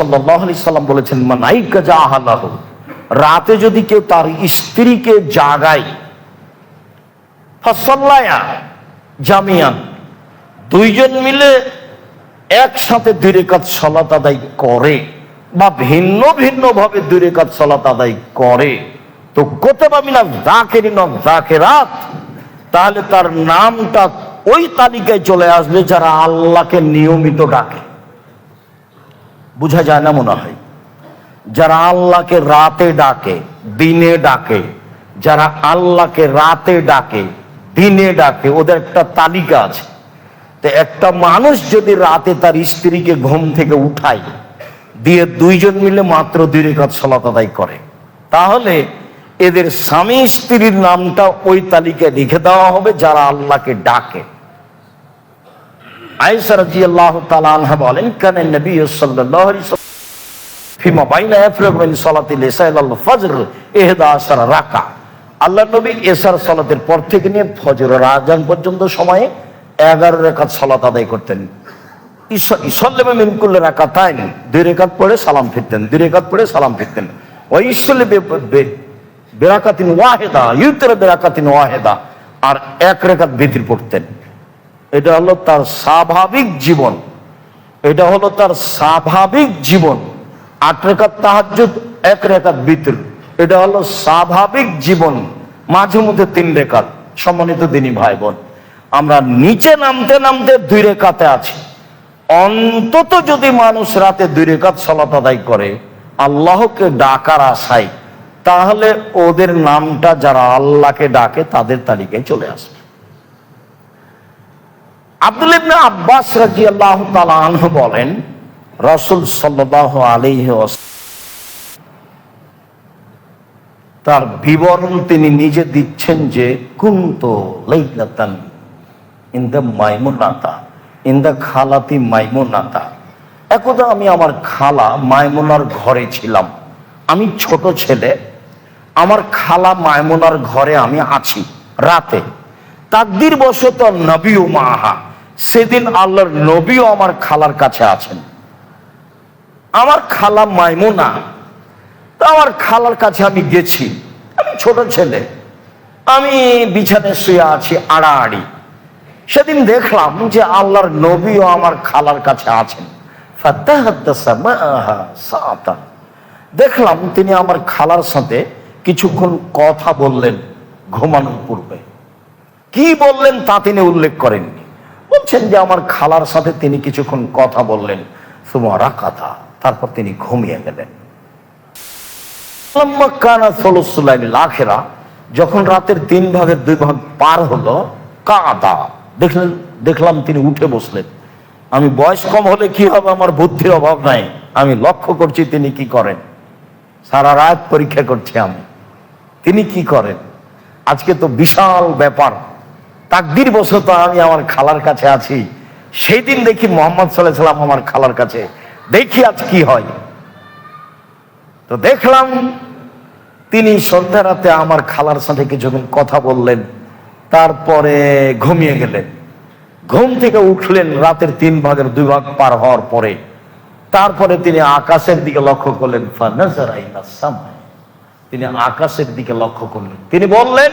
সাল্লাম বলেছেন, মানাইকা যা আহালাহ রাতে যদি কেউ তার স্ত্রীকে জাগায় জামিয়ান, দুইজন মিলে একসাথে দুই রেখাত সলাত আদায় করে বা ভিন্ন ভিন্ন ভাবে দুই রেখাত সলাত আদায় করে, তো কোতে পাবি না জাকেরি নক জাকেরাত তাহলে তার নামটা ওই তালিকায় চলে আসবে যারা আল্লাহকে নিয়মিত ডাকে। বোঝা যায় না মনে হয়। যারা আল্লাহকে রাতে ডাকে, দিনে ডাকে, যারা আল্লাহকে রাতে ডাকে, দিনে ডাকে, ওদের একটা তালিকা আছে। তো একটা মানুষ যদি রাতে তার স্ত্রীকে ঘুম থেকে উঠায়, দিয়ে দুইজন মিলে মাত্র দুই রেখাত সলাত আদায় করে, তাহলে এদের স্বামী স্ত্রীর নামটা ওই তালিকায় লিখে দেওয়া হবে, যারা আল্লাহকে ডাকে। আয়েশা রাদিয়াল্লাহু তাআলা আনহা বলেন, কান নবী সাল্লাল্লাহু আলাইহি ফিমা বাইনা ইয়াফরিগু মিন সালাতিল ইসা ইলাল ফজর ইহদা আশারা রাকা। আল্লাহ নবী এসার সালাতের পর থেকে নিয়ে ফজরের আজান পর্যন্ত সময়ে এগারো রেখাত সালাত আদায় করতেন। ইসল্লেমে মিনকুল্লে রাকাতাইন, দুই রেখাত পড়ে সালাম ফিরতেন, দুই রেখাত পড়ে সালাম ফিরতেন। ওই ইসল্লে বেরাকাতিন ওয়াহেদা, ইউতের বেরাকাতিন ওয়াহেদা, আর এক রেখাত বেতির পড়তেন। এটা হলো তার স্বাভাবিক জীবন। এটা হলো তার স্বাভাবিক জীবন। আট রেখাত তাহাজ্জুদ, এক রেখার বিতর। এটা হলো স্বাভাবিক জীবন। মাঝে মধ্যে তিন রেখাত, সম্মানিত দিনী ভাই বোন আমরা নিচে নামতে নামতে দুই রেখাতে আছি। অন্তত যদি মানুষ রাতে দুই রেখাত সলাত আদায় করে, আল্লাহকে ডাকার আশায়, তাহলে ওদের নামটা যারা আল্লাহকে ডাকে, তাদের তালিকায় চলে আসবে। আব্দুল ইবনে আব্বাস রাদিয়াল্লাহু তাআলা আনহু বলেন, রাসূল আলাইহি ওয়াসাল্লাম তার বিবরণ তিনি নিজে দিচ্ছেন যে, কুন্ত ইন দ্য মাইমুনাতা, ইন দ্য খালাতি মাইমুনাতা। একদা আমি আমার খালা মাইমুনার ঘরে ছিলাম। আমি ছোট ছেলে, আমার খালা মাইমুনার ঘরে আমি আছি রাতে। তাকদির বশত নবী মাহা সেদিন আল্লাহর নবীও আমার খালার কাছে আছেন। আমার খালা মাইমুনা। তো আমার খালার কাছে আমি গেছি। আমি ছোট ছেলে। আমি বিছানায় শুয়ে আছি আড়াআড়ি। সেদিন দেখলাম যে আল্লাহর নবীও আমার খালার কাছে আছেন। দেখলাম তিনি আমার খালার সাথে কিছুক্ষণ কথা বললেন ঘুমানোর পূর্বে। কি বললেন তা তিনি উল্লেখ করেননি। বলছেন যে আমার খালার সাথে তিনি কিছুক্ষণ কথা বললেন। সুমারা কথা তারপর তিনি ঘুমিয়ে গেলেন। কানা যখন রাতের তিন ভাগের দুই ভাগ পার হলো, কাদা। দেখলেন, দেখলাম তিনি উঠে বসলেন। আমি বয়স কম হলে কি হবে, আমার বুদ্ধির অভাব নাই। আমি লক্ষ্য করছি তিনি কি করেন। সারা রাত পরীক্ষা করছি আমি। তিনি কি করেন? আজকে তো বিশাল ব্যাপার। তাকদির বশত আমি আমার খালার কাছে আছি। সেই দিন দেখি মোহাম্মদ সাল্লাহ সাল্লাম আমার খালার কাছে। দেখি আজ কি হয়। তো দেখলাম, তিনি সন্ধ্যা রাতে আমার খালার সাথে কিছুক্ষণ কথা বললেন। তারপরে ঘুমিয়ে গেলেন। ঘুম থেকে উঠলেন রাতের তিন ভাগের দুই ভাগ পার হওয়ার পরে। তারপরে তিনি আকাশের দিকে লক্ষ্য করলেন। তিনি আকাশের দিকে লক্ষ্য করলেন। তিনি বললেন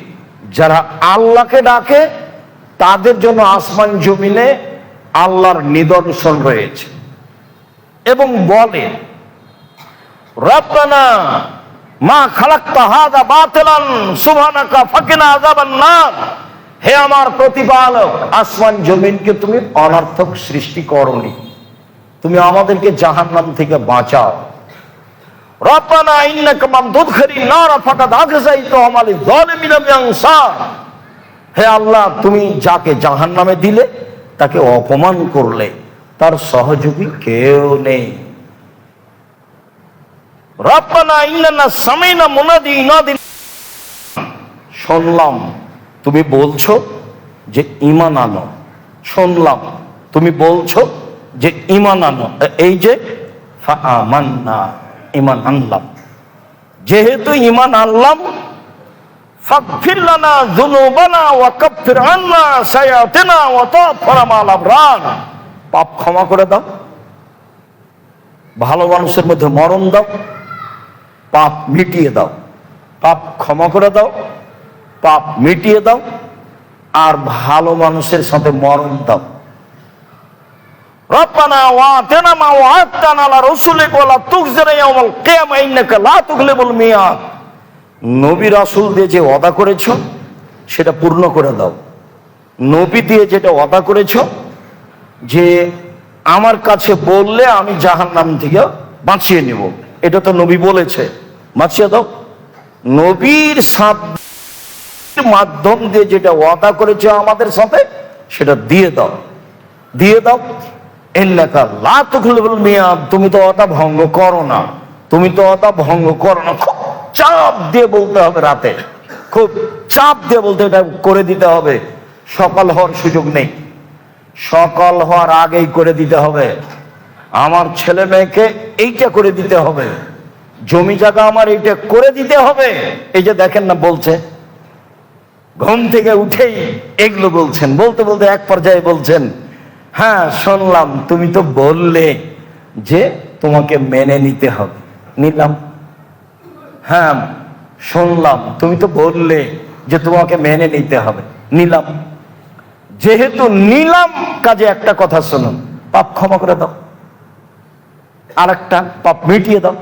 যারা আল্লাহকে ডাকে, তাদের জন্য আসমান জমিনে আল্লাহর নিদর্শন রয়েছে। এবং বলে, রব্বানা মা খালাক্তা হাদা বাতিলান, সুবহানাকা ফাকিনা আযাবান নার। হে আমার প্রতিপালক, আসমান জমিনকে তুমি অনর্থক সৃষ্টি করনি। তুমি আমাদেরকে জাহান্নাম থেকে বাঁচাও। রব্বানা ইন্নাকা মান তুদখিলি নার ফাকাদ আগযাইতু আমালি হে আল্লাহ, তুমি যাকে জাহান্নামে দিলে, তাকে অপমান করলে, তার সহযোগী কেউ নেই। রব্বানা ইন্নানা সামাইনা মুনাদি ইনাদি শুনলাম, তুমি বলছো যে ইমান আনো। শুনলাম, তুমি বলছো যে ইমান আনো। এই যে মান্না ইমান আনলাম। যেহেতু ইমান আনলাম পাপ ক্ষমা করে দাও। ভালো মানুষের মধ্যে মরণ দাও। পাপ মিটিয়ে দাও। পাপ ক্ষমা করে দাও। পাপ মিটিয়ে দাও। আর ভালো মানুষের সাথে মরণ দাও। ওয়াতিনা মা ওয়া'আদতানা আলা রাসূলিকা ওয়া লা তুখজিনা ইয়াওমাল কিয়ামা, ইন্নাকা লা তুগলিবুল মিয়াদ। নবী রাসূল দিয়ে যে ওয়াদা করেছ, সেটা পূর্ণ করে দাও। নবী দিয়ে যেটা ওয়াদা করেছ, যে আমার কাছে বললে আমি জাহান্নাম থেকে বাঁচিয়ে নেব। এটা তো নবী বলেছে। বাঁচিয়ে দাও। নবীর মাধ্যম দিয়ে যেটা ওয়াদা করেছে আমাদের সাথে, সেটা দিয়ে দাও। দিয়ে দাও। তুমি তো ওটা ভঙ্গ করো না। তুমি তো ওটা ভঙ্গ করো না। খুব চাপ দিয়ে বলতে হবে রাতে। খুব চাপ দিয়ে বলতে এটা করে দিতে হবে। সকাল হওয়ার সুযোগ নেই। সকাল হওয়ার আগেই করে দিতে হবে। আমার ছেলে মেয়েকে এইটা করে দিতে হবে। জমি জায়গা আমার এইটা করে দিতে হবে। এই যে দেখেন না বলছে। ঘুম থেকে উঠেই এগুলো বলছেন। বলতে বলতে এক পর্যায়ে বলছেন হ্যাঁ শুনলাম। তুমি তো বললে যে তোমাকে মেনে নিতে হবে। নিলাম। হ্যাঁ শুনলাম। তুমি তো বললে যে তোমাকে মেনে নিতে হবে। নিলাম। যেহেতু নিলাম, কাজে একটা কথা শুনুন পাপ ক্ষমা করে দাও। আর একটা পাপ মিটিয়ে দাও।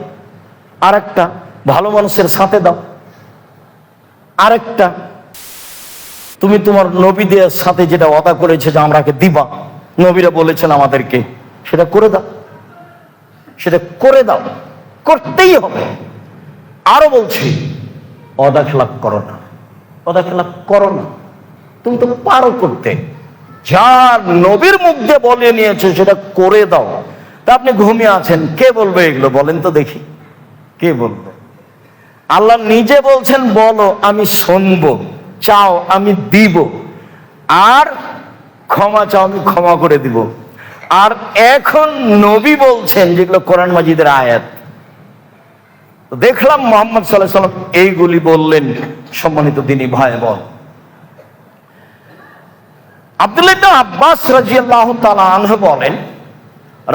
আরেকটা ভালো মানুষের সাথে দাও। আরেকটা তুমি তোমার নবীদের সাথে যেটা অদা করেছে যে আমরাকে দিবা। নবীরা বলেছেন আমাদেরকে, সেটা করে দাও। সেটা করে দাও। করতেই হবে। আরও বলছি, অদা খেলাপ করো না। অদা খেলাপ করো না। তুমি তো পারো করতে। যার নবীর মুখ দিয়ে বলে নিয়েছে, সেটা করে দাও। তা আপনি ঘুমিয়ে আছেন, কে বলবে এগুলো? বলেন তো দেখি। কে বলবে? আল্লাহ নিজে বলছেন, বলো, আমি শুনব। চাও, আমি দিব। আর ক্ষমা চাও, আমি ক্ষমা করে দিব। আর এখন নবী বলছেন, যেগুলো কোরআন মাজিদের আয়াত। দেখলাম মোহাম্মদ সাল্লাহ সাল্লাম এইগুলি বললেন, সম্মানিত দিনী ভাই আব্দুল্লাহ আব্বাস আনহু বলেন,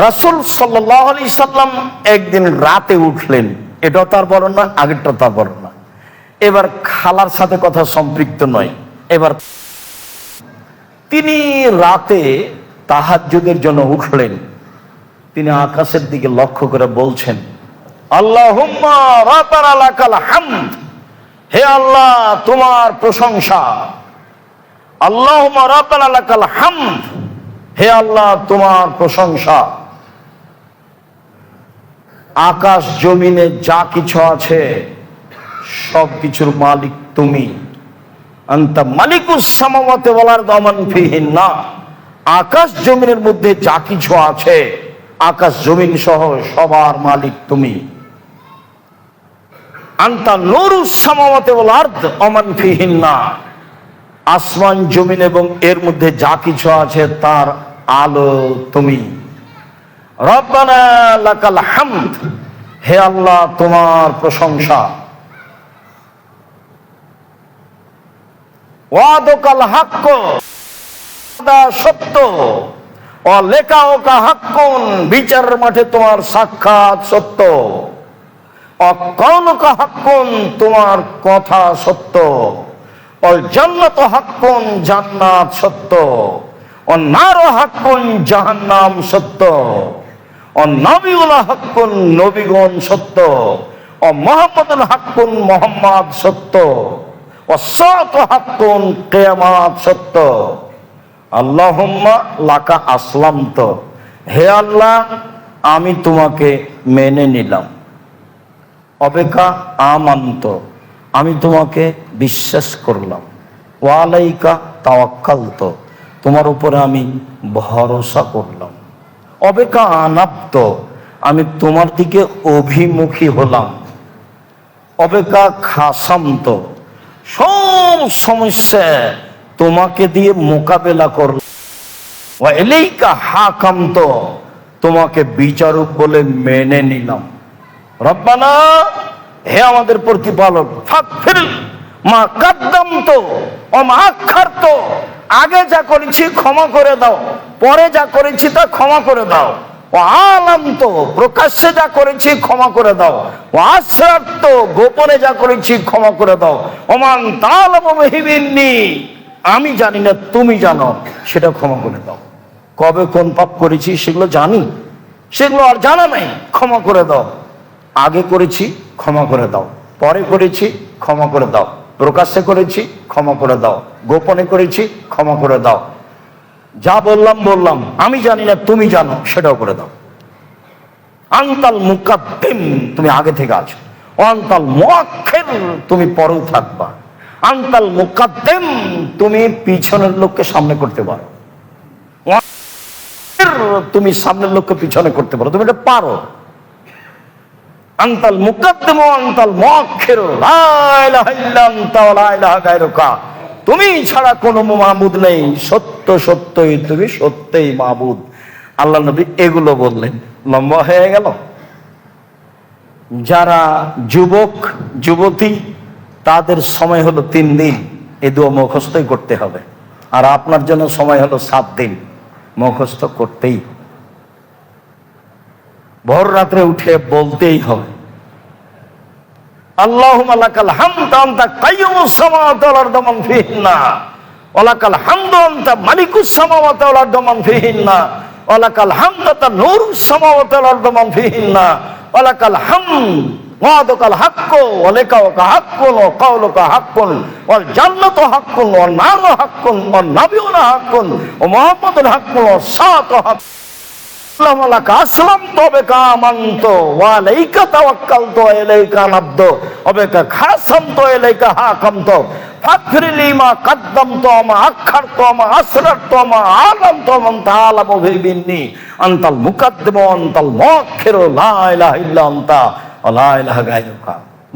রাসূল সাল্লাম একদিন রাতে উঠলেন। এটাও তার বর্ণনা আগেরটা তার বর্ণনা এবার খালার সাথে কথা সম্পৃক্ত নয়। এবার তিনি রাতে তাহাজ্জুদের জন্য উঠলেন। তিনি আকাশের দিকে লক্ষ্য করে বলছেন লাকাল হামদ। হে আল্লাহ, তোমার প্রশংসা। লাকাল হামদ। হে আল্লাহ, তোমার প্রশংসা। আকাশ জমিনে যা কিছু আছে সব কিছুর মালিক তুমি। আন্তা মালিকুস সামাওয়াতে বলার দমন ফিহিন না আকাশ জমিনের মধ্যে যা কিছু আছে, আকাশ জমিন সহ সবার মালিক তুমি। আন্তা নুরুস সামাওয়াতে বলার অমান ফিহিন না আসমান, জমিন এবং এর মধ্যে যা কিছু আছে তার আলো তুমি। রব্বানা লাকাল হে আল্লাহ, তোমার প্রশংসা। ওয়াদকাল হাক্ক। ওয়াদা সত্য। ও লেখা ওকা হাক্কুন, বিচার মাঠে তোমার সাক্ষাৎ সত্য। অকৌনকা হাক্কুন, তোমার কথা সত্য। অল জান্নাত হাক্কুন, জান্নাত সত্য। ও নার হাক্কুন, জাহান্নাম সত্য। ও নবীগুলা হাক্কুন, নবীগণ সত্য। ও মোহাম্মদুল হাক্কুন, মোহাম্মদ সত্য। সত্য। আল্লাহুম্মা লাকা আসলাম তো হে আল্লাহ, আমি তোমাকে মেনে নিলাম। অপেক্ষা আমান্ত। আমি তোমাকে বিশ্বাস করলাম। ওয়ালাইকা তাওয়াক্কাল তো তোমার উপরে আমি ভরসা করলাম। অপেক্ষা আনাপ্ত। আমি তোমার দিকে অভিমুখী হলাম। অবেকা খাসান্ত সব সমস্যা তোমাকে দিয়ে মোকাবেলা করল এলেইকা হাকান্ত তোমাকে বিচারক বলে মেনে নিলাম। রব্বানা, হে আমাদের প্রতিপালক মা কাদ্দাম তো মা তো আগে যা করেছি ক্ষমা করে দাও, পরে যা করেছি তা ক্ষমা করে দাও। প্রকাশ্যে যা করেছি ক্ষমা করে দাও। ও তো, গোপনে যা করেছি ক্ষমা করে দাও। ওমান তালাম মেহিবিন্নি আমি জানি না তুমি জানো, সেটা ক্ষমা করে দাও। কবে কোন পাপ করেছি সেগুলো জানি, সেগুলো আর জানা নাই, ক্ষমা করে দাও। আগে করেছি, ক্ষমা করে দাও। পরে করেছি, ক্ষমা করে দাও। প্রকাশ্যে করেছি, ক্ষমা করে দাও। গোপনে করেছি, ক্ষমা করে দাও। যা বললাম বললাম। আমি জানি না, তুমি জানো, সেটাও করে দাও। আন্তাল মুকাদ্দিম, তুমি আগে থেকে আছো। অন্তাল মুআক্ষির তুমি পরেও থাকবা। আন্তাল মুকাদ্দিম, তুমি পিছনের লোককে সামনে করতে পারো। তুমি সামনের লোককে পিছনে করতে পারো। তুমি এটা পারো। আন্তাল মুকাদ্দিম আন্তাল মুআক্ষির লা ইলাহা ইল্লা আনতা ওয়া লা ইলাহা গায়রুকা। তুমি ছাড়া কোনো মাহবুদ নেই। সত্য সত্যই, তুমি সত্যই মাহবুদ আল্লাহ নবী এগুলো বললেন। লম্বা হয়ে গেল। যারা যুবক, যুবতী, তাদের সময় হলো তিন দিন। এ দুয়া মুখস্থই করতে হবে। আর আপনার জন্য সময় হলো সাত দিন। মুখস্থ করতেই। ভোর রাত্রে উঠে বলতেই হবে। আল্লাহুম লাকাল হামদ আনতা কাইয়ুমুস সামাওয়াতি ওয়াল আরদি মান ফিহিন্না ওয়া লাকাল হামদু আনতা মালিকুস সামাওয়াতি ওয়াল আরদি মান ফিহিন্না ওয়া লাকাল হামদু আনতা নূরুস সামাওয়াতি ওয়াল আরদি মান ফিহিন্না ওয়া লাকাল হামদ ওয়াদুকাল হাক্কু ওয়া লিকাউকা হাক্কুন ওয়া কাউলুকা হাক্কুন।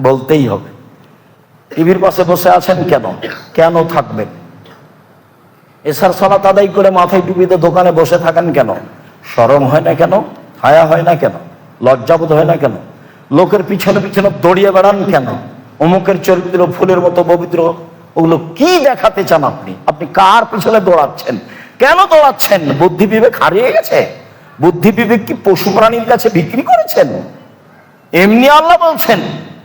বলতেই হবে। টিভির পাশে বসে আছেন কেন? কেন থাকবেন? এসার সালাত আদায় করে মাথায় টুপিতে দোকানে বসে থাকেন কেন? সরম হয় না কেন? হায়া হয় না কেন? লজ্জাবোধ হয় না কেন? লোকের পিছনে পিছনে দড়িয়ে বেড়ান কেন? অমুকের চরিত্র, ফুলের মতো পবিত্র। ওগুলো কি দেখাতে চান আপনি? আপনি কার পিছনে দৌড়াচ্ছেন? কেন দৌড়াচ্ছেন? বুদ্ধি বিবেক হারিয়ে গেছে? বুদ্ধি বিবেক কি পশু প্রাণীর কাছে বিক্রি করেছেন? এমনি আল্লাহ বলছেন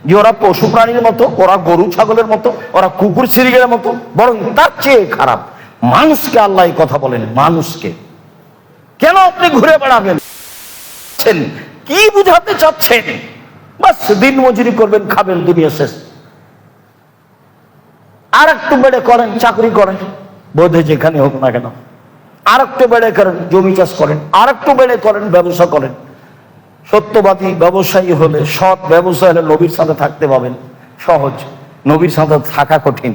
যে ওরা পশু প্রাণীর মতো, ওরা গরু ছাগলের মতো, ওরা কুকুর সিরিগের মতো, বরং তার চেয়ে খারাপ। মানুষকে আল্লাহ কথা বলেন, মানুষকে। কেন আপনি ঘুরে বেড়াবেন? কি বুঝাতে চাচ্ছেন? বাস, দিন মজুরি করবেন, খাবেন, দুনিয়া শেষ। আর একটু বেড়ে করেন, চাকরি করেন, বোধে যেখানে হোক না কেন। আর একটু বেড়ে করেন, জমি চাষ করেন, আর একটু বেড়ে করেন, ব্যবসা করেন। সত্যবাদী ব্যবসায়ী হলে, সৎ ব্যবসা হলে নবীর সাথে থাকতে পাবেন সহজ, নবীর সাথে থাকা কঠিন।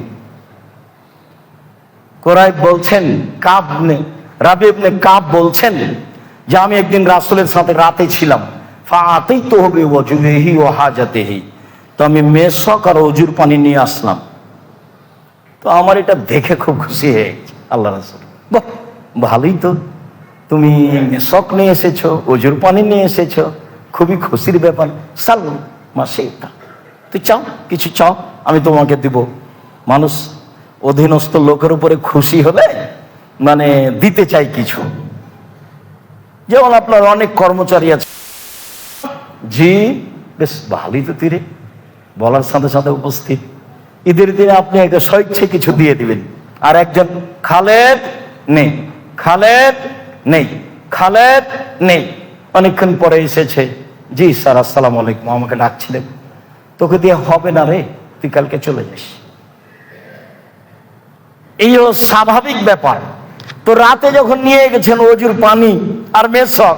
কোরআব বলছেন কাব নে রাবি ইবনে কাব বলছেন যে আমি একদিন রাসূলের সাথে রাতে ছিলাম ফাতেই তো হবে ওজুহি ও হাজাতেহি। তো আমি মেসক আর অজুর পানি নিয়ে আসলাম। তো আমার এটা দেখে খুব খুশি হয়ে আল্লাহ রাসূল। বাহ, ভালোই তো। তুমি মেসক নিয়ে এসেছ, অজুর পানি নিয়ে এসেছ, খুবই খুশির ব্যাপার। সাল মাসে এটা তুই চাও, কিছু চাও, আমি তোমাকে দিব। মানুষ অধীনস্থ লোকের উপরে খুশি হলে মানে দিতে চাই কিছু। যেমন আপনার অনেক কর্মচারী আছে। জি, বেশ ভালোই তো তীরে। বলার সাথে সাথে উপস্থিত। ঈদের দিনে আপনি একটা স্বইচ্ছে কিছু দিয়ে দিবেন। আর একজন, খালেদ নেই। খালেদ নেই। খালেদ নেই। অনেকক্ষণ পরে এসেছে। জি স্যার, আসসালাম আলাইকুম। আমাকে ডাকছিলেন। তোকে দিয়ে হবে না রে, তুই কালকে চলে যাস। এই স্বাভাবিক ব্যাপার। তো রাতে যখন নিয়ে গেছেন অজুর পানি আর মেসক,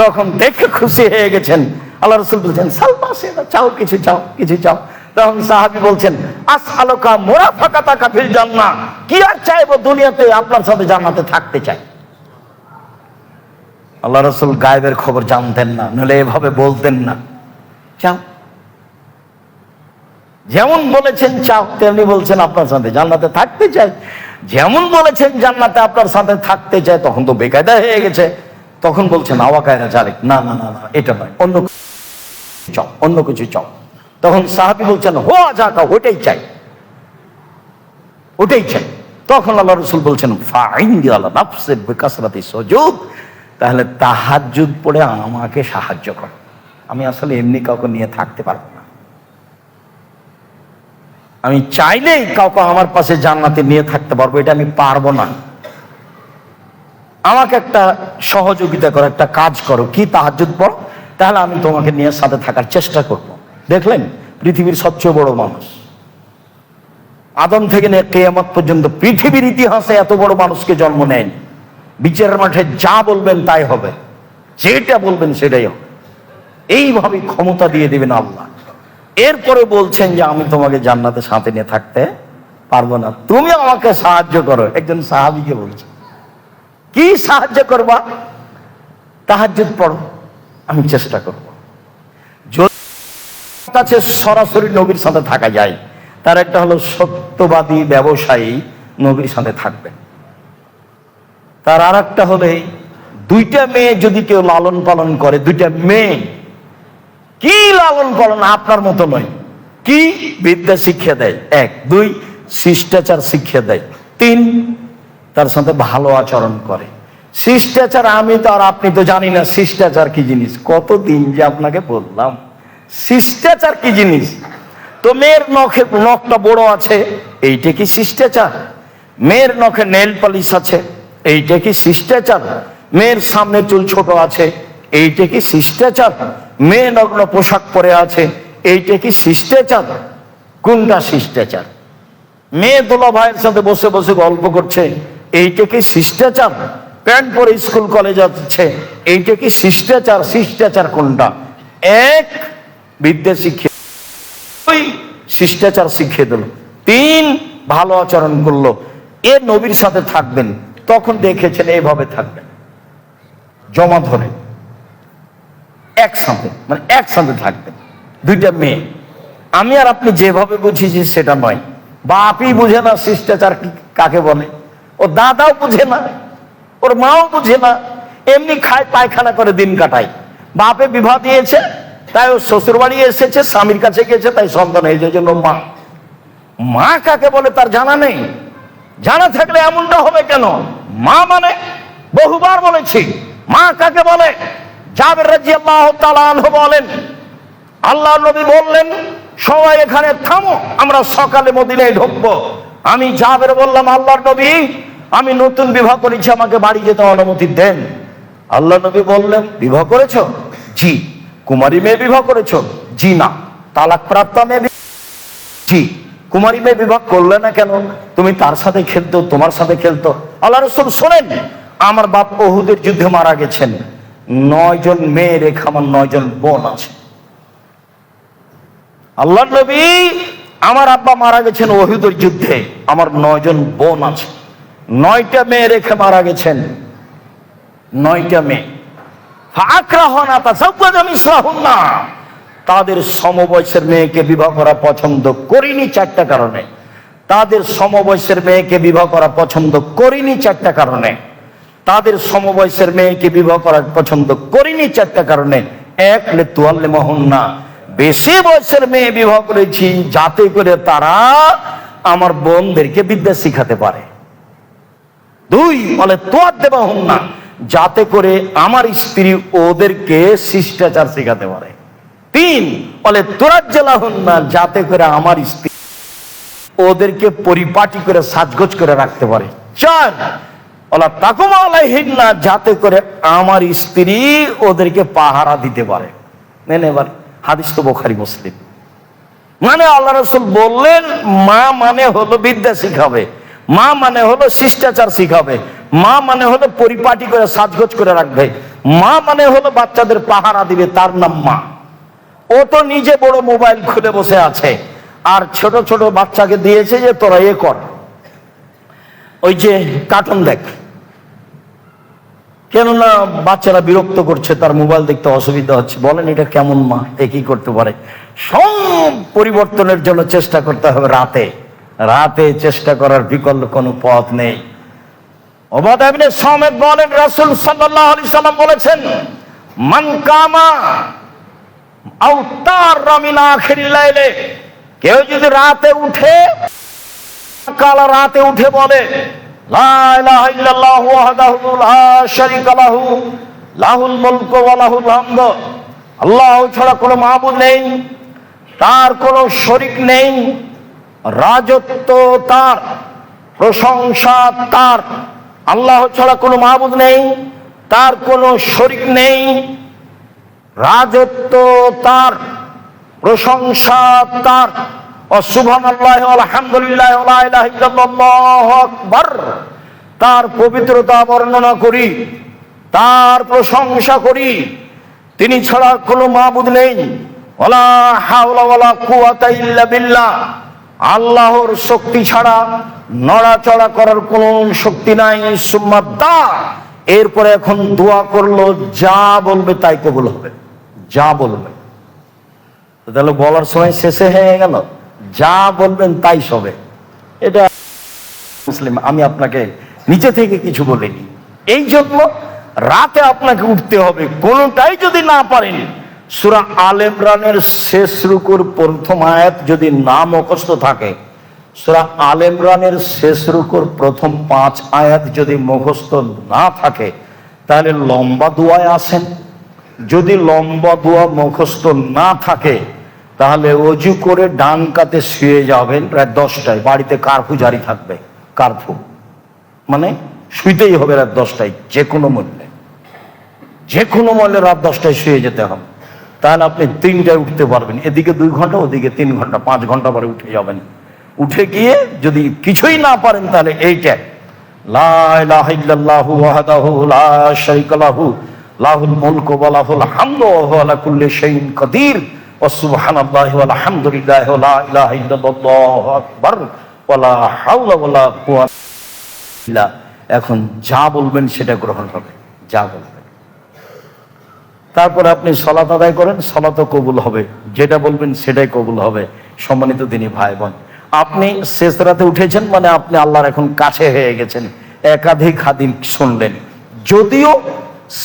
তখন দেখে খুশি হয়ে গেছেন। আল্লাহ রসুল বলছেন সালমা চাও, কিছু চাও কিছু চাও। তখন সাহাবি বলছেন আস আলোকা মোরা ফাঁকা তাকা ফিল কি আর চাইব দুনিয়াতে, আপনার সাথে থাকতে চাই। আল্লাহ রসুল গায়েবের খবর জানতেন না, নাহলে এভাবে বলতেন না। চাও। যেমন বলেছেন, চাও, তেমনি বলছেন, আপনার সাথে জান্নাতে থাকতে চাই। যেমন বলেছেন জান্নাতে আপনার সাথে থাকতে চায়, তখন তো বেকায়দা হয়ে গেছে। তখন বলছেন আওয়া কায়দা চালেক না না না না, এটা নয়, অন্য চাও, অন্য কিছু চাও। তখন সাহাবি বলছেন, হো যাকা ওটাই চাই। ওটাই চাই। তখন আল্লাহ রসুল বলছেন তাহলে তাহাজ্জুদ পড়ে আমাকে সাহায্য কর। আমি আসলে এমনি কাউকে নিয়ে থাকতে পারব আমি চাইলেই কাউকে আমার পাশে জান্নাতে নিয়ে থাকতে পারব, এটা আমি পারব না। আমাকে একটা সহযোগিতা করো, একটা কাজ করো, কি তাহাজ্জুদ পড়ো, তাহলে আমি তোমাকে নিয়ে সাথে থাকার চেষ্টা করব। দেখলেন, পৃথিবীর সবচেয়ে বড় মানুষ। আদম থেকে নিয়ে কেয়ামত পর্যন্ত পৃথিবীর ইতিহাসে এত বড় মানুষকে জন্ম নেয়নি। বিচারের মাঠে যা বলবেন তাই হবে। যেটা বলবেন সেটাই হবে। এইভাবে ক্ষমতা দিয়ে দেবেন আল্লাহ। এরপরে বলছেন যে, আমি তোমাকে জান্নাতে সাথে নিয়ে থাকতে পারব না। তুমি আমাকে সাহায্য করো। একজন সাহাবিকে বলছে, কি সাহায্য করবা? তাহাজ্জুদ পড়ো, আমি চেষ্টা করব। কাছে সরাসরি নবীর সাথে থাকা যায়, তার একটা হলো সত্যবাদী ব্যবসায়ী নবীর সাথে থাকবে। তার আর একটা হলে দুইটা মেয়ে যদি কেউ লালন পালন করে, দুইটা মেয়ে কি লালন পালন আপনার মতো নয়? কি বিদ্যা শিক্ষা দেয়? এক। দুই, শিষ্টাচার শিক্ষা দেয়। তিন, তার সাথে ভালো আচরণ করে। শিষ্টাচার আমি তো আর আপনি তো জানি না শিষ্টাচার কি জিনিস। কতদিন যে আপনাকে বললাম। শিষ্টাচার কি জিনিস? তো মেয়ের নখে নখটা বড় আছে, এইটা কি শিষ্টাচার? মেয়ের নখে নেল পালিশ আছে, এইটা কি শিষ্টাচার? মেয়ের সামনে চুল ছোট আছে, এইটা কি শিষ্টাচার? মেয়ে নগ্ন পোশাক পরে আছে, এইটা কি শিষ্টাচার? কোনটা শিষ্টাচার? মেয়ে দোলা ভাইয়ের সাথে বসে বসে গল্প করছে, এইটা কি শিষ্টাচার? প্যান্ট পরে স্কুল কলেজ যাচ্ছে, এইটা কি শিষ্টাচার? শিষ্টাচার কোনটা? এক, বিদ্যা দুই, শিষ্টাচার শিখিয়ে দিল। তিন, ভালো আচরণ করল। এ নবীর সাথে থাকবেন, তখন দেখেছেন এইভাবে থাকবেন। জমা ধরে একসাথে মানে একসাথে থাকবেন দুইটা মেয়ে। আমি আর আপনি যেভাবে বুঝিয়েছি সেটা নয়। বাপই বুঝে না শিষ্টাচার কাকে বলে। ও দাদাও বুঝে না, ওর মাও বুঝে না। এমনি খায়, পায়খানা করে দিন কাটায়। বাপে বিবাহ দিয়েছে, তাই ও শ্বশুর বাড়ি এসেছে, স্বামীর কাছে গেছে, তাই সন্তান হয়েছে জন্য মা। মা কাকে বলে তার জানা নেই। জানা থাকলে এমনটা হবে কেন? মা মানে বহুবার বলেছি। মা কাকে বলে? আনহু বলেন, আল্লাহ নবী বললেন, সবাই এখানে থামো, আমরা সকালে মদিনায় ঢুকবো। আমি জাবের বললাম, আল্লাহর নবী, আমি নতুন বিবাহ করেছি, আমাকে বাড়ি যেতে অনুমতি দেন। আল্লাহ নবী বললেন, বিবাহ করেছ? জি। কুমারী মেয়ে বিবাহ করেছ? জি না। তালাক প্রাপ্ত মেয়ে জি। কুমারী মেয়ে বিবাহ করলে না কেন? তুমি তার সাথে খেলতো, তোমার সাথে খেলতো। আল্লাহ রসুল শোনেন, আমার বাপ ওহুদের যুদ্ধে মারা গেছেন। নয় জন মেয়ে রেখে আমার নয় জন বোন আছে। আল্লাহ নবী আমার আব্বা মারা গেছেন ওহুদের যুদ্ধে, আমার নয়জন বোন আছে। নয়টা মেয়ে রেখে মারা গেছেন, নয়টা মেয়ে। তাদের সমবয়সের মেয়েকে বিবাহ করা পছন্দ করিনি চারটা কারণে। তাদের সমবয়সের মেয়েকে বিবাহ করা পছন্দ করিনি চারটা কারণে। তাদের সমবয়সের মেয়েকে বিবাহ করা পছন্দ করিনি চারটা কারণে। এক, লে তুয়াল্লে মোহন্না। বেশি বয়সের মেয়ে বিবাহ করেছি যাতে করে তারা আমার বোনদেরকে বিদ্যা শিখাতে পারে। দুই, বলে তোয়ার দেবা হন না যাতে করে আমার স্ত্রী ওদেরকে শিষ্টাচার শেখাতে পারে। তিন, বলে তোরার জেলা হন না যাতে করে আমার স্ত্রী ওদেরকে পরিপাটি করে সাজগোজ করে রাখতে পারে। চার বলা তাকুমা যাতে করে আমার স্ত্রী ওদেরকে পাহারা দিতে পারে। নেন এবার, হাদিস তো বোখারি, মুসলিম। মানে আল্লাহ রসুল বললেন, মা মানে হলো বিদ্যা শিখাবে, মা মানে হলো শিষ্টাচার শিখাবে, মা মানে হলো পরিপাটি করে, সাজগোজ করে রাখবে, মা মানে হলো বাচ্চাদের পাহারা দিবে, তার নাম মা। ও তো নিজে বড় মোবাইল খুলে বসে আছে, আর ছোট ছোট বাচ্চাকে দিয়েছে যে তোরা এ কর। ওই যে কার্টুন দেখ কেননা বাচ্চারা বিরক্ত করছে, তার মোবাইল দেখতে অসুবিধা হচ্ছে। বলেন, এটা কেমন মা? এ কি করতে পারে? সব পরিবর্তনের জন্য চেষ্টা করতে হবে রাতে। রাতে চেষ্টা করার বিকল্প কোনো পথ নেই। সমেত বলেন বলেছেন আউতার লাইলে কেউ যদি রাতে উঠে, কালা রাতে উঠে বলে লা ইলাহা ইল্লাল্লাহু ওয়াহদাহু লা শারীকা লাহু, লাহুল মুলকু ওয়া লাহুল হামদ। আল্লাহ ছাড়া কোনো মাবুদ নেই, তার কোনো শরিক নেই, রাজত্ব তার, প্রশংসা তার। আল্লাহ ছাড়া কোনো মাহবুদ নেই, তার কোনো শরিক নেই, রাজত্ব তার, প্রশংসা তার। আল্লাহ তার পবিত্রতা বর্ণনা করি, তার প্রশংসা করি। তিনি ছাড়া কোনো মাহবুদ নেই। ওলা হাওলা আল্লাহর শক্তি ছাড়া নড়াচড়া করার কোন শক্তি নাই। এরপরে এখন দোয়া করল, যা বলবে তাই কবুল হবে। যা বলবে। তাহলে বলার সময় শেষে হয়ে গেল। যা বলবেন তাই সবে। এটা মুসলিম, আমি আপনাকে নিচে থেকে কিছু বলিনি। এই জন্য রাতে আপনাকে উঠতে হবে। কোনটাই যদি না পারেন, সুরা আল ইমরানের শেষ রুকুর প্রথম আয়াত যদি না মুখস্থ থাকে, সুরা আল ইমরানের শেষ রুকুর প্রথম পাঁচ আয়াত যদি মুখস্থ না থাকে, তাহলে লম্বা দুয়ায় আসেন। যদি লম্বা দোয়া মুখস্থ না থাকে তাহলে অজু করে ডান কাতে শুয়ে যাবেন প্রায় দশটায়। বাড়িতে কারফু জারি থাকবে, কারফু। মানে শুইতেই হবে রাত দশটায় যে কোনো মূল্যে। যে কোনো মূল্যে রাত দশটায় শুয়ে যেতে হবে। তাহলে আপনি তিনটায় উঠতে পারবেন। এদিকে দুই ঘণ্টা, ওদিকে তিন ঘণ্টা, পাঁচ ঘণ্টা পরে উঠে যাবেন। উঠে গিয়ে যদি কিছুই না পারেন তাহলে এইটা। লাহুল মুলকু ওয়া লাহুল হামদু ওয়া আলা কুল্লি শাইইন কাদির। ওয়া আলহামদুলিল্লাহি ওয়া লা ইলাহা ইল্লাল্লাহু আকবার ওয়া লা হাওলা ওয়া লা এখন যা বলবেন সেটা গ্রহণ হবে, যা বলবেন। তারপরে আপনি সলাত আদায় করেন, সলাতও কবুল হবে, যেটা বলবেন সেটাই কবুল হবে, সম্মানিত তিনি ভাই বোন আপনি শেষ রাতে উঠেছেন মানে আপনি আল্লাহর এখন কাছে হয়ে গেছেন, একাধিক হাদিস শুনলেন। যদিও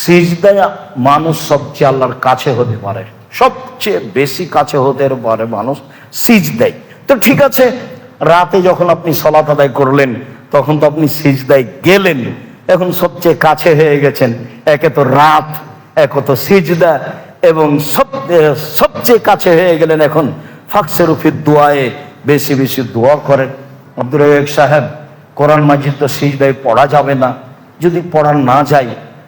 সিজদায় মানুষ সবচেয়ে আল্লাহর কাছে হতে পারে। সবচেয়ে বেশি কাছে হতে পারে মানুষ সিজ দেয়। তো ঠিক আছে, রাতে যখন আপনি সলাত আদায় করলেন, তখন তো আপনি সিজদায় গেলেন, এখন সবচেয়ে কাছে হয়ে গেছেন, একে তো রাত, এক তো সিজদা, এবং সব- সবচেয়ে কাছে হয়ে গেলেন এখন ফাকসের উফির দোয়ায়ে বেশি বেশি দোয়া করেন। আব্দুর সাহেব, কোরআন মাজিদ তো সিজদায় পড়া যাবে না। যদি পড়া না যায়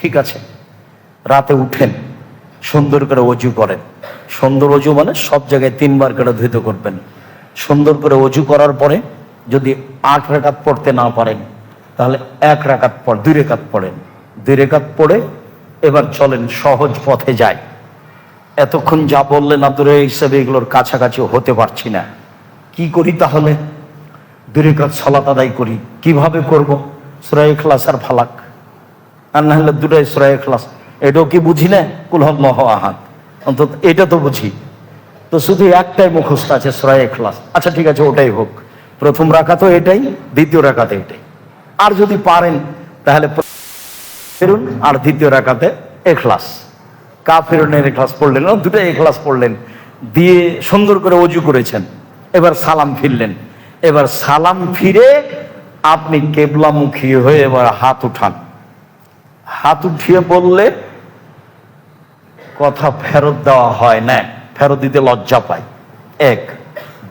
ঠিক আছে। রাতে উঠেন, সুন্দর করে অজু করেন। সুন্দর অজু মানে সব জায়গায় তিনবার করে ধুইতে করবেন। সুন্দর করে অজু করার পরে যদি আট রেখাত পড়তে না পারেন, তাহলে এক রেখাত পর দুই রেখাত পড়েন। দুই রেখাত পড়ে এবার চলেন সহজ পথে যায় এতক্ষণ যা বললেন আব্দুর হিসেবে এগুলোর কাছাকাছি হতে পারছি না। কি করি তাহলে? দুই রেখাত সলাত আদায় করি। কীভাবে করব? সুরাই ইখলাস আর ফালাক। আর না হলে দুটাই সুরাই ক্লাস এটাও কি বুঝি না? কুলহল্লাহ আহাদ। অন্তত এটা তো বুঝি। তো শুধু একটাই মুখস্থ আছে সুরাই ক্লাস আচ্ছা ঠিক আছে, ওটাই হোক। প্রথম রাখা তো এটাই, দ্বিতীয় রাখাতে এটাই। আর যদি পারেন, তাহলে ফেরুন আর দ্বিতীয় রাখাতে এখলাস কা ফেরুনের এখলাস পড়লেন দুটো এখলাস পড়লেন। দিয়ে সুন্দর করে অজু করেছেন। এবার সালাম ফিরলেন। এবার সালাম ফিরে আপনি কেবলামুখী হয়ে এবার হাত উঠান। হাত উঠিয়ে বললে, কথা ফেরত দেওয়া হয় না, ফেরত দিতে লজ্জা পায়। এক।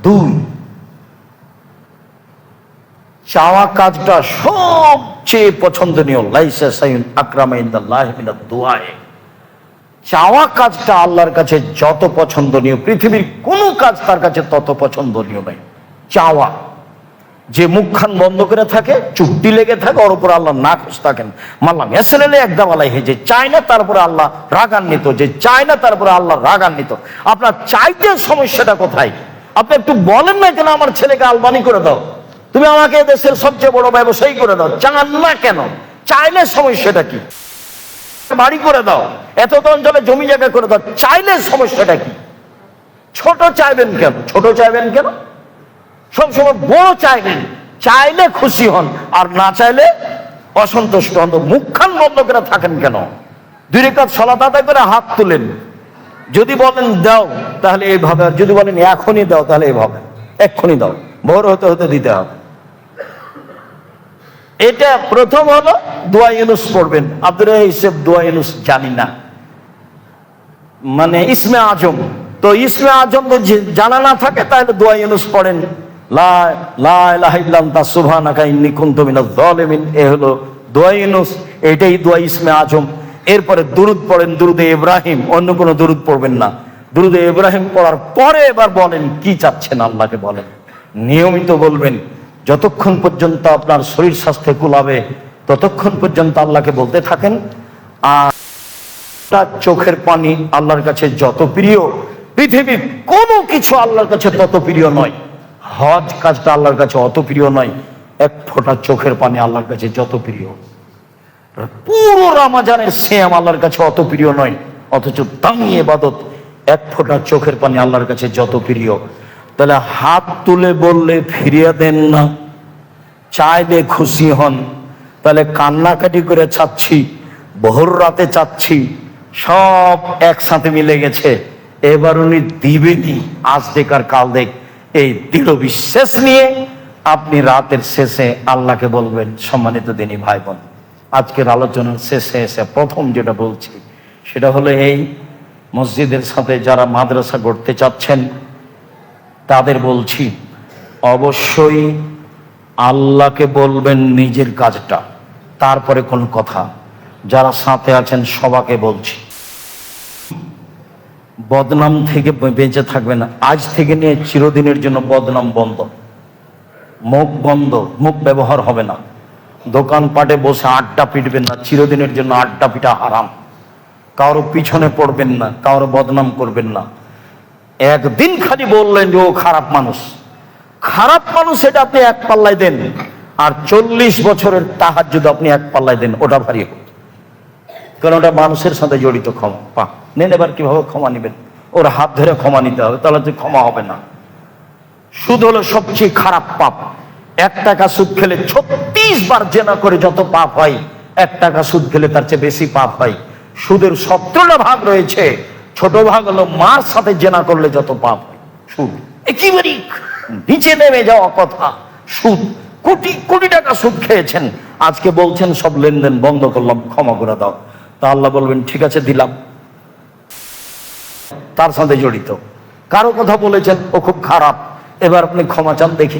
দুই। চাওয়া কাজটা সবচেয়ে পছন্দনীয় চাওয়া কাজটা আল্লাহর কাছে যত পছন্দনীয়, পৃথিবীর কোনো কাজ তার কাছে তত পছন্দনীয় নাই চাওয়া। যে মুখখান বন্ধ করে থাকে চুক্তি লেগে থাকে, ওর উপর আল্লাহ না খুশ থাকেন। মাল্লাম এসেলে একদামালাই হে যে চায় না তারপরে আল্লাহ রাগান্বিত। যে চায় না তারপরে আল্লাহ রাগান্বিত। আপনার চাইতে সমস্যাটা কোথায়? আপনি একটু বলেন না কেন আমার ছেলেকে আলবানি করে দাও। তুমি আমাকে দেশের সবচেয়ে বড় ব্যবসায়ী করে দাও। চান না কেন? চাইলে সমস্যাটা কি? বাড়ি করে দাও। এত অঞ্চলে জমি জায়গা করে দাও। চাইলে সমস্যাটা কি? ছোট চাইবেন কেন? ছোট চাইবেন কেন? সবসময় বড় চাইবেন চাইলে খুশি হন, আর না চাইলে অসন্তুষ্ট হন। মুখখান বন্ধ করে থাকেন কেন? দুই রেখাত সলাত করে হাত তুলেন। যদি বলেন দাও, তাহলে এইভাবে। আর যদি বলেন এখনই দাও, তাহলে এইভাবে। এক্ষুনি দাও। ভোর হতে হতে দিতে হবে। এটা প্রথম হলো দোয়া ইউনুস পড়বেন। আব্দুল হিসেব দোয়া ইউনুস জানি না। মানে ইসমে আজম। তো ইসমে আজম জানা না থাকে, তাহলে দোয়া ইউনুস পড়েন। হলো দোয়া এটাই দোয়া ইসমে আজম। এরপরে দুরুদ পড়েন দুরুদে ইব্রাহিম, অন্য কোনো দুরুদ পড়বেন না। দুরুদে ইব্রাহিম পড়ার পরে এবার বলেন, কি চাচ্ছেন আল্লাহকে বলেন? নিয়মিত বলবেন, যতক্ষণ পর্যন্ত আপনার শরীর স্বাস্থ্য কুলাবে ততক্ষণ পর্যন্ত আল্লাহকে বলতে থাকেন। আর চোখের পানি আল্লাহর কাছে যত প্রিয়, পৃথিবীর কোনো কিছু আল্লাহর কাছে তত প্রিয় নয়। হজ কাজটা আল্লাহর কাছে অত প্রিয় নয়, এক ফোঁটা চোখের পানি আল্লাহর কাছে যত প্রিয়। পুরো রামাজানের শ্যাম আল্লাহর কাছে অত প্রিয় নয়, অথচ দামি এবাদত এক ফোঁটা চোখের পানি আল্লাহর কাছে যত প্রিয়। তাহলে হাত তুলে বললে ফিরিয়ে দেন না, চাইলে খুশি হন। তাহলে কান্নাকাটি করে চাচ্ছি ভোর রাতে চাচ্ছি, সব একসাথে মিলে গেছে। এবার উনি দিবেনই, আজ দেখ আর কাল দেখ। এই দৃঢ় বিশ্বাস নিয়ে আপনি রাতের শেষে আল্লাহকে বলবেন, সম্মানিত দিনী ভাই বোন আজকের আলোচনার শেষে এসে প্রথম যেটা বলছি, সেটা হলো এই মসজিদের সাথে যারা মাদ্রাসা গড়তে চাচ্ছেন, তাদের বলছি, অবশ্যই আল্লাহকে বলবেন নিজের কাজটা, তারপরে কোন কথা। যারা সাথে আছেন, সবাকে বলছি বদনাম থেকে বেঁচে থাকবেন আজ থেকে নিয়ে চিরদিনের জন্য বদনাম বন্ধ। মুখ বন্ধ, মুখ ব্যবহার হবে না। দোকানপাটে বসে আড্ডা পিটবেন না, চিরদিনের জন্য আড্ডা পিটা হারাম। কারও পিছনে পড়বেন না, কারও বদনাম করবেন না। একদিন খালি বললেন যে, ও খারাপ মানুষ। খারাপ মানুষ এটা আপনি এক পাল্লায় দেন, আর চল্লিশ বছরের তাহার যদি আপনি এক পাল্লায় দেন, ওটা ভারী হোক কারণ ওটা মানুষের সাথে জড়িত ক্ষমা। পা, নেন এবার কীভাবে ক্ষমা নেবেন? ওর হাত ধরে ক্ষমা নিতে হবে, তাহলে তো ক্ষমা হবে না। সুদ হলো সবচেয়ে খারাপ পাপ। এক টাকা সুদ খেলে ছত্রিশ বার জেনা করে যত পাপ হয়, এক টাকা সুদ খেলে তার চেয়ে বেশি পাপ হয়। সুদের সতেরোটা ভাগ রয়েছে, ছোট ভাগ হলো মার সাথে জেনা করলে যত পাপ সুদ। একেবারেই নিচে নেমে যাওয়া কথা, সুদ। কোটি কোটি টাকা সুদ খেয়েছেন, আজকে বলছেন সব লেনদেন বন্ধ করলাম, ক্ষমা করে দাও। তা আল্লাহ বলবেন, ঠিক আছে, দিলাম। তার সাথে জড়িত। কারও কথা বলেছেন, ও খুব খারাপ। এবার আপনি ক্ষমা চান দেখি।